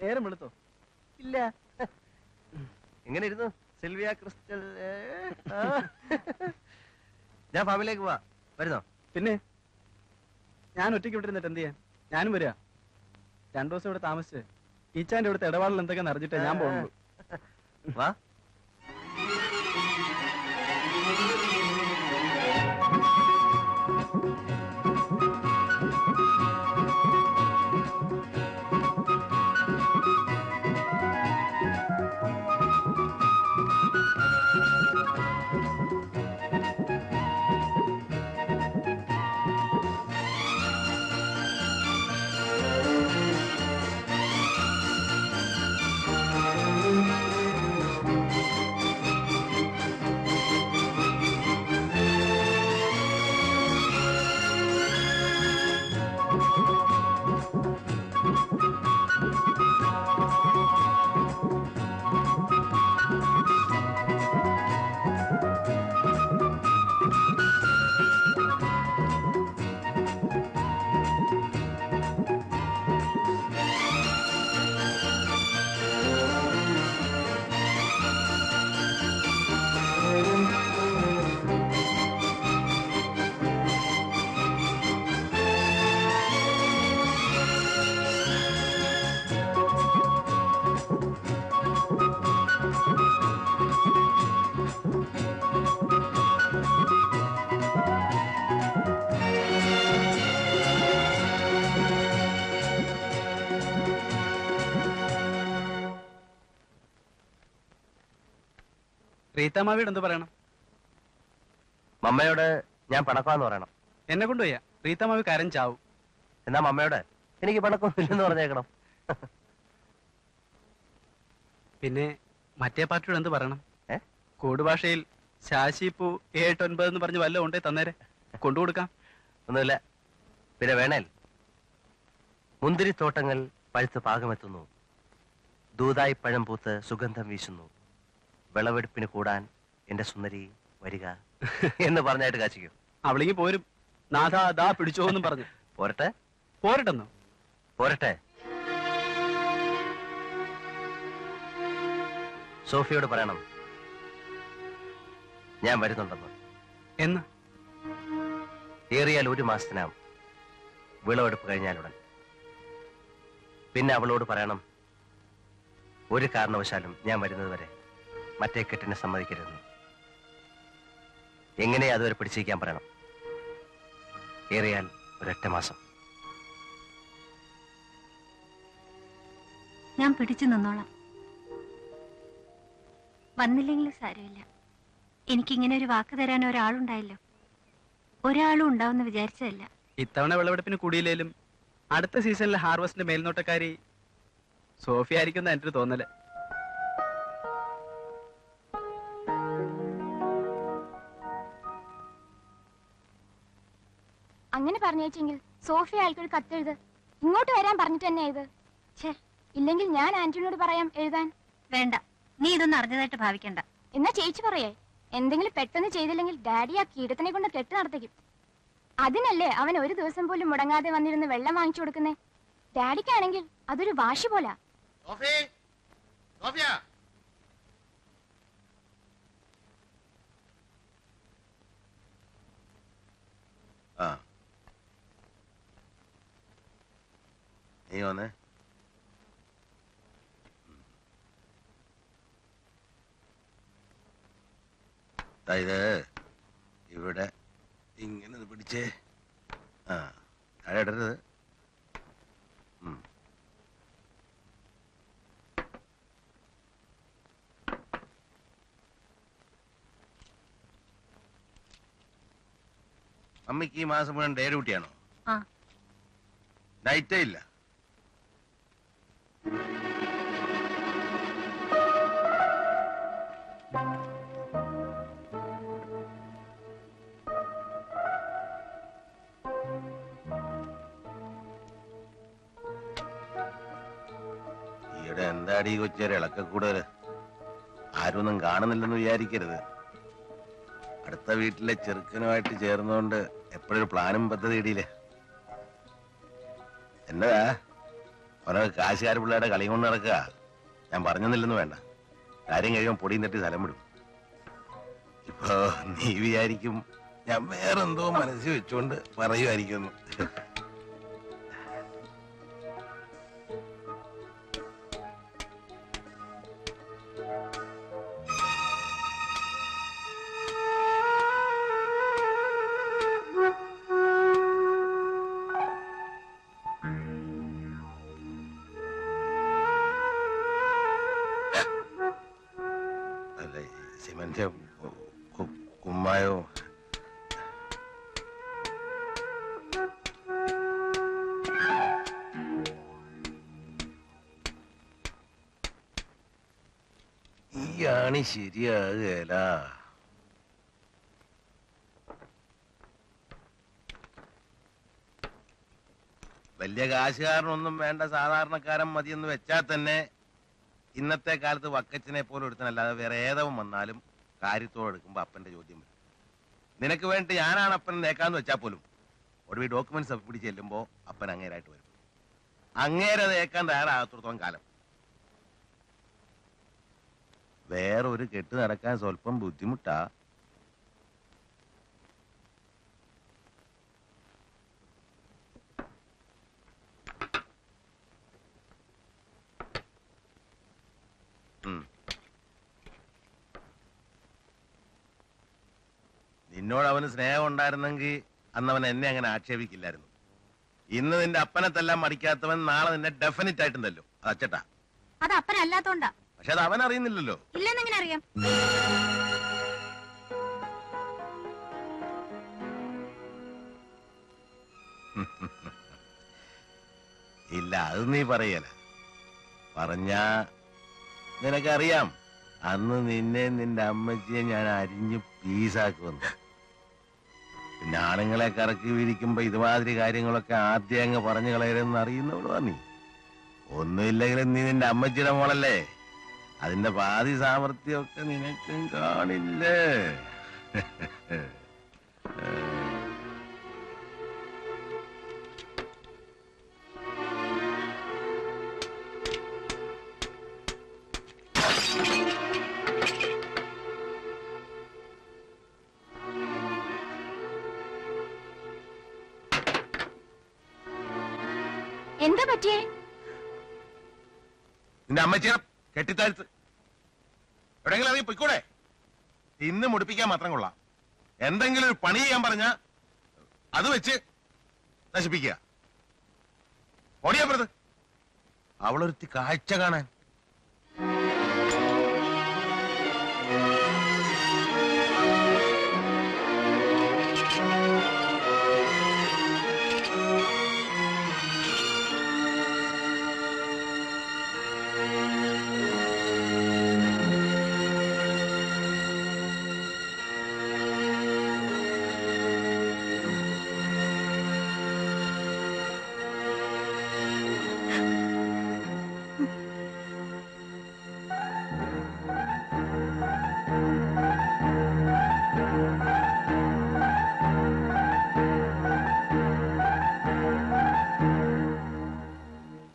നേരം വെളുത്തോ? ഇല്ല. എങ്ങനെ ഇരുന്നു സിൽവിയ ക്രിസ്റ്റൽ ഞാൻ ഫാമിലേക്ക് പോവാ. വരുന്നോ? പിന്നെ? ഞാൻ ഒറ്റയ്ക്ക് ഇവിടെ ഇരുന്നിട്ട് എന്ത് ചെയ്യാൻ? ഞാനും വരിക രണ്ടു ദിവസം ഇവിടെ താമസിച്ച്. ഈച്ചാന്റെ ഇവിടുത്തെ ഇടപാടിൽ എന്തൊക്കെ അറിഞ്ഞിട്ടേ ഞാൻ പോകുള്ളൂ വാ. റീത്താമാവിയോട് എന്ത് പറയണം? മമ്മയോട് ഞാൻ പണക്കാന്ന് പറയണം. എന്നെ കൊണ്ടുപോയാ? റീത്താമാവി കരൻ ചാവും. എന്നാ മമ്മയോട്? എനിക്ക് പണക്കൊന്നുമില്ലെന്ന് പറഞ്ഞേക്കണം. പിന്നെ മറ്റേ പാർട്ടിയോട് എന്ത് പറയണം? ഏ? കോഡ് ഭാഷയിൽ ശാശിപ്പൂ ഏട്ട് ഒൻപത് എന്ന് പറഞ്ഞ് വല്ല ഉണ്ടേ തന്നേരെ. കൊണ്ടുകൊടുക്കാം. ഒന്നുമില്ല. പിന്നെ വേണേൽ മുന്തിരിത്തോട്ടങ്ങൾ പഴുത്ത് പാകമെത്തുന്നു. ദൂതായി പഴം പൂത്ത് സുഗന്ധം വീശുന്നു. വിളവെടുപ്പിന് കൂടാൻ എന്റെ സുന്ദരി വരിക എന്ന് പറഞ്ഞായിട്ട് കാച്ചിക്കും അവളിങ്ങി പോരും. നാഥാ ദാ പിടിച്ചോ എന്നും പറഞ്ഞു. പോരട്ടെ? പോരട്ടെന്നോ? പോരട്ടെ? സോഫിയോട് പറയണം. ഞാൻ വരുന്നുണ്ടെന്ന്. എന്ന്? ഏറിയാൽ ഒരു മാസത്തിനാവും. വിളവെടുപ്പ് കഴിഞ്ഞാലുടൻ പിന്നെ അവളോട് പറയണം. ഒരു കാരണവശാലും ഞാൻ വരുന്നത് വരെ. മറ്റേ കെട്ടിനെ സമ്മതിക്കരുതെന്ന്. എങ്ങനെ അതുവരെ പിടിച്ചിരിക്കാൻ പറയണം? ഏറിയാൽ ഒരൊറ്റ മാസം. ഞാൻ പിടിച്ചു നിന്നോളാം. വന്നില്ലെങ്കിലും സാരമില്ല. എനിക്കിങ്ങനെ ഒരു വാക്ക് തരാൻ ഒരാളുണ്ടായല്ലോ. ഒരാളും ഉണ്ടാവുന്ന വിചാരിച്ചതല്ല. ഇത്തവണ വിളവെടുപ്പിന് കൂടിയില്ലേലും അടുത്ത സീസണിലെ ഹാർവസ്റ്റിന്റെ മേൽനോട്ടക്കാരി സോഫിയായിരിക്കും എന്റെ ഒരു തോന്നൽ. പറഞ്ഞേച്ചെങ്കിൽ സോഫിയ അയാൾക്കൊരു കത്തെഴുത് ഇങ്ങോട്ട് വരാൻ പറഞ്ഞിട്ട് തന്നെ ഇത്. ഛേ ഇല്ലെങ്കിൽ ഞാൻ ആന്റണിയോട് പറയാം എഴുതാൻ. വേണ്ട നീ ഇതൊന്നും അറിഞ്ഞതായിട്ട് ഭാവിക്കണ്ട. എന്നാ ചേച്ചി പറയേ എന്തെങ്കിലും പെട്ടെന്ന് ചെയ്തില്ലെങ്കിൽ ഡാഡി ആ കീടത്തിനെ കൊണ്ട് കെട്ട് നടത്തിക്കും. അതിനല്ലേ അവൻ ഒരു ദിവസം പോലും മുടങ്ങാതെ വന്നിരുന്ന് വെള്ളം വാങ്ങിച്ചു കൊടുക്കുന്നേ? ഡാഡിക്കാണെങ്കിൽ അതൊരു വാശി പോലാ. സോഫി സോഫിയ ആ നീ വന്നേ ഇത് ഇവിടെ. ഇങ്ങനെ പിടിച്ചേ. ആ താഴെ ഇടരുത് അമ്മയ്ക്ക് ഈ മാസം മുഴുവൻ ഡേ ഡ്യൂട്ടിയാണോ ആ. നൈറ്റേ ഇല്ല. ഈയിടെ എന്താടി കൊച്ചേരെ ഇളക്ക കൂടുതൽ ആരൊന്നും കാണുന്നില്ലെന്ന് വിചാരിക്കരുത്. അടുത്ത വീട്ടിലെ ചെറുക്കനുമായിട്ട് ചേർന്നുകൊണ്ട് എപ്പോഴൊരു പ്ലാനും പദ്ധതി ഇടിയില്ലേ എന്നതാ? അവനൊക്കെ കാശുകാർ പിള്ളേരുടെ കളി കൊണ്ട് നടക്കുക. ഞാൻ പറഞ്ഞെന്നില്ലെന്ന് വേണ്ട. കാര്യം കഴിയുമ്പോൾ പൊടിയും തട്ടി സ്ഥലം വിടും. ഇപ്പൊ നീ വിചാരിക്കും ഞാൻ വേറെന്തോ മനസ്സിൽ വെച്ചുകൊണ്ട് പറയുമായിരിക്കുന്നു അല്ല ഈ സിമന്റ് കുമ്മായോ? ഈ ആണി ശരിയാകുകയല്ല വലിയ കാശുകാരനൊന്നും വേണ്ട സാധാരണക്കാരൻ മതിയെന്ന് വെച്ചാൽ തന്നെ ഇന്നത്തെ കാലത്ത് വക്കച്ചനെ പോലെ ഒരുത്തനല്ലാതെ വേറെ ഏതവൻ വന്നാലും കാര്യത്തോടെ എടുക്കുമ്പോൾ അപ്പന്റെ ചോദ്യം വരും. നിനക്ക് വേണ്ടി ഞാനാണ് അപ്പൻ നേക്കാന്ന് വെച്ചാൽ പോലും ഒടുവിൽ ഡോക്യുമെന്റ്സ് ഒക്കെ പിടിച്ച് ചെല്ലുമ്പോൾ അപ്പൻ അങ്ങേരായിട്ട് വരും. അങ്ങേരെ നേക്കാൻ തയ്യാറാകത്തോളം കാലം. വേറൊരു കെട്ട് നടക്കാൻ സ്വല്പം ബുദ്ധിമുട്ടാ. നിന്നോട് അവന് സ്നേഹം ഉണ്ടായിരുന്നെങ്കിൽ അന്ന് അവൻ എന്നെ അങ്ങനെ ആക്ഷേപിക്കില്ലായിരുന്നു. ഇന്ന് നിന്റെ അപ്പനെ തല്ലാൻ മടിക്കാത്തവൻ നാളെ നിന്നെ ഡെഫിനറ്റ് ആയിട്ടുണ്ടല്ലോ. അത് അച്ചട്ടാ. അത് അപ്പനല്ലാത്തോണ്ടാ. പക്ഷെ അത് അവൻ അറിയുന്നില്ലല്ലോ. ഇല്ലെന്നെങ്ങനെ അറിയാം? ഇല്ല അത് നീ പറയല. പറഞ്ഞാ നിനക്കറിയാം. അന്ന് നിന്നെ നിന്റെ അമ്മച്ചിയെ ഞാൻ അരിഞ്ഞ് പീസാക്കുമെന്ന് പിന്നെ കറക്കി വിരിക്കുമ്പോ ഇതുമാതിരി കാര്യങ്ങളൊക്കെ ആദ്യം അങ്ങ് പറഞ്ഞു കളയരുതെന്ന് അറിയുന്നവളാ നീ. ഒന്നുമില്ലെങ്കിലും നീ നിന്റെ അമ്മച്ചിയുടെ മോളല്ലേ? അതിന്റെ പാതി സാമർഥ്യമൊക്കെ നിനക്കും കാണില്ലേ? എന്താ പറ്റിയേ? നിന്റെ അമ്മച്ചിയെ കെട്ടിത്താഴ്ത്ത്. എവിടെങ്കിലും ഇറങ്ങി പൊയ്ക്കൂടെ? ഇന്ന് മുടിപ്പിക്കാൻ മാത്രം കൊള്ളാം. എന്തെങ്കിലും ഒരു പണി ചെയ്യാൻ പറഞ്ഞ അത് വെച്ച് നശിപ്പിക്കുക. ഓടിയാപ്പുറത്ത് അവളൊരുത്തി കാഴ്ച കാണാൻ.